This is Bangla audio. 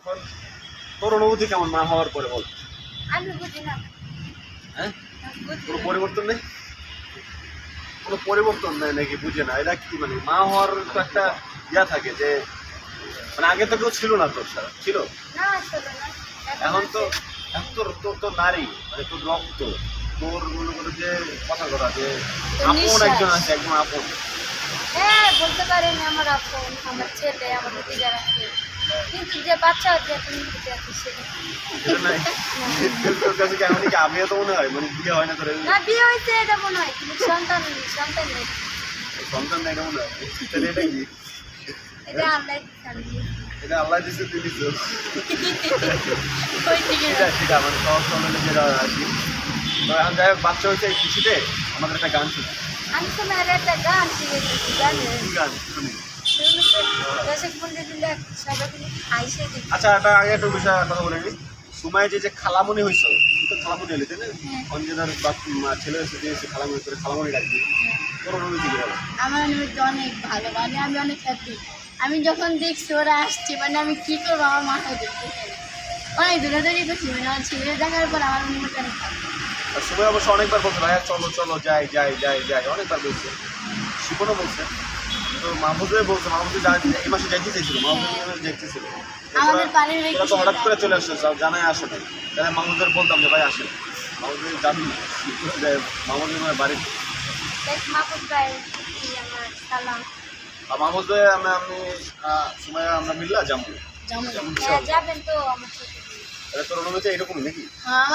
এখন তোর অনুভূতি কেমন? মা হওয়ার পরে বল। আমি বুঝি না। হ্যাঁ? কোনো পরিবর্তন নেই? কোনো পরিবর্তন নেই নাকি? বুঝে না। এটা কি মানে মা হওয়ার তো একটা ইয়া থাকে যে মানে আগে তো কেউ ছিল না তোর সারা ছিল? এখন তো এখন তোর তোর তো নারী মানে তোর রক্ত। তোর মনে করে যে কথা করা যে আপন একজন আছে একজন আপন। হ্যাঁ বলতে পারেন আমার আপন আমার ছেলে আমার দিদার আছে। কিন্তু যে বাচ্চা আছে তুমি বুঝে আছে সেটা সেটা নাই তোর কাছে কি কি আমিও তো মনে হয়? মানে বিয়ে হয় না তোর না বিয়ে হয়েছে এটা মনে হয় কিন্তু সন্তান নেই সন্তান নেই। সন্তান নাই এটা মনে হয়। তাহলে এটা কি? এটা আল্লাহ দিচ্ছেন এটা আল্লাহ দিছে তুই দিছো ওই দিকে সেটা সেটা মানে সহজ সরল যেটা আর কি তো এখন যাই হোক বাচ্চা হয়েছে খুশিতে আমাদের একটা গান শুনি। আমি আর একটা গান শিখেছি জানেন গান? শুনি। আচ্ছা একটা আগে একটা বিষয় কথা বলে নিই। সময় যে যে খালামণি হয়েছে তো খালামণি হলি তাই না? হ্যাঁ। অঞ্জনার বাপ- ছেলে হয়েছে যে সে খালামণি করে খালামণি ডাকবি। তোর অনুভূতি কি আমার অনুভূতি অনেক ভালো মানে আমি অনেক হ্যাপি আমি যখন দেখছি ওরা আসছে মানে আমি কি করব আমার মাথায় দেখতে অনেক দৌড়াদৌড়ি করছি মানে আমার ছেলে দেখার পর আমার অনুভূতি অনেক ভালো। সময় অবশ্য অনেকবার বলছে ভাইয়া চলো চলো যাই যাই যাই যাই অনেকবার বলছে। শিপনও বলছে। তো মাহফুজে বলছে মাহফুজে এই মাসে যাইতে চাইছিল মাহফুজ যাইতেছিল আমাদের তো হঠাৎ করে চলে আসছে সব জানাই আসে নাই। তাহলে মাহমুদের বলতাম যে ভাই আসে মাহমুদের যাবি মাহমুদের মানে বাড়ি দেখ মাহবুব ভাই কি আমার মাহমুদে আমি সময় আমরা মিললা যাব হ্যাঁ যাবেন তো তোর অনুভূতি এরকম নাকি? হ্যাঁ,